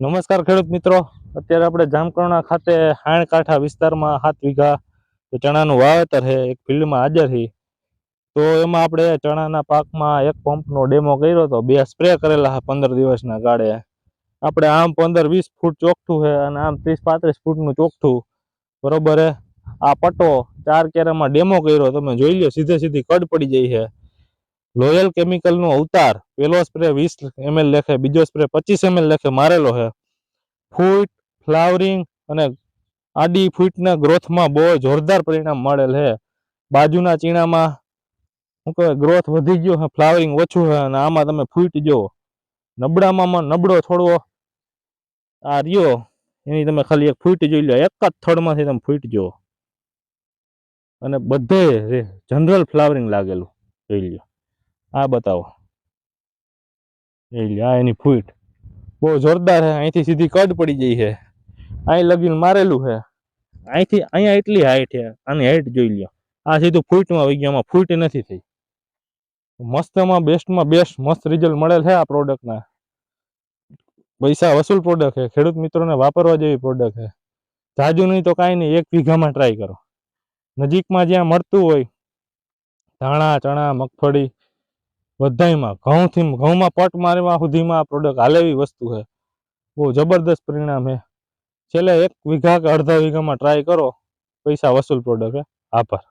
નમસ્કાર ખેડૂત મિત્રો. અત્યારે આપણે જામકરણા ખાતે હાણકાંઠા વિસ્તારમાં સાત વીઘા ચણાનું વાવેતર છે, એક ફિલ્ડમાં હાજર છે. તો એમાં આપણે ચણાના પાકમાં એક પંપનો ડેમો કર્યો હતો, બે સ્પ્રે કરેલા છે પંદર દિવસના ગાળે. આપણે આમ પંદર વીસ ફૂટ ચોખ્ઠું છે અને આમ ત્રીસ પાંત્રીસ ફૂટનું ચોખ્ઠું બરોબર આ પટ્ટો ચાર કેરામાં ડેમો કર્યો, તમે જોઈ લો, સીધે સીધી કડ પડી જાય છે. લોયલ કેમિકલનો અવતાર, પહેલો સ્પ્રે વીસ એમએલ લેખે, બીજો સ્પ્રે પચીસ એમએલ લેખે મારેલો છે. ફૂટ ફ્લાવરિંગ અને આડી ફૂટના ગ્રોથમાં બહુ જોરદાર પરિણામ મળેલ છે. બાજુના ચીણામાં શું કહેવાય ગ્રોથ વધી ગયો છે ફ્લાવરિંગ ઓછું છે, અને આમાં તમે ફૂટ જો નબળામાં નબળો છોડવો આ રહ્યો. એની તમે ખાલી એક ફૂટ જોઈ લો, એક જ થડમાંથી તમે ફૂટ જુઓ. અને બધે જનરલ ફ્લાવરિંગ લાગેલું, જોઈ લ્યો. આ બતાવો. એ આ એની ફૂટ. બહુ જોરદાર છે અહીંથી સીધી કડ પડી જાય છે અહીં લગીને મારેલું છે અહીંથી, અહીંયા એટલી હાઈટ છે આની હાઈટ જોઈ લ્યો. આ સીધું ફૂટમાં વહી ફૂટ નથી થઈ. મસ્તમાં, બેસ્ટમાં બેસ્ટ, મસ્ત રિઝલ્ટ મળેલ છે આ પ્રોડક્ટના પૈસા વસૂલ પ્રોડક્ટ છે ખેડૂત મિત્રોને વાપરવા જેવી પ્રોડક્ટ છે જાજુ નહીં તો કાંઈ નહીં, એક વીઘામાં ટ્રાય કરો. નજીકમાં જ્યાં મળતું હોય, ધાણા, ચણા, મગફળી બધાયમાં, ઘઉંથી, ઘઉંમાં પટ મારવા સુધીમાં આ પ્રોડક્ટ હાલે વસ્તુ છે. બહુ જબરદસ્ત પરિણામ છે. છેલ્લે એક વીઘા કે અડધા વીઘામાં ટ્રાય કરો, પૈસા વસૂલ પ્રોડક્ટ આભાર.